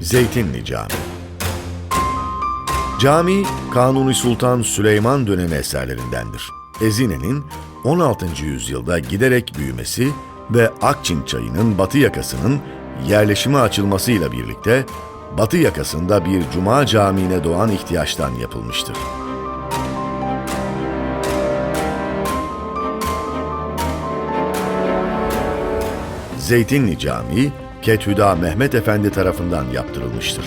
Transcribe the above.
Zeytinli Cami Cami, Kanuni Sultan Süleyman dönemi eserlerindendir. Ezine'nin 16. yüzyılda giderek büyümesi ve Akçin çayının batı yakasının yerleşime açılmasıyla birlikte batı yakasında bir cuma camiine doğan ihtiyaçtan yapılmıştır. Zeytinli Camii, Kethüda Mehmet Efendi tarafından yaptırılmıştır.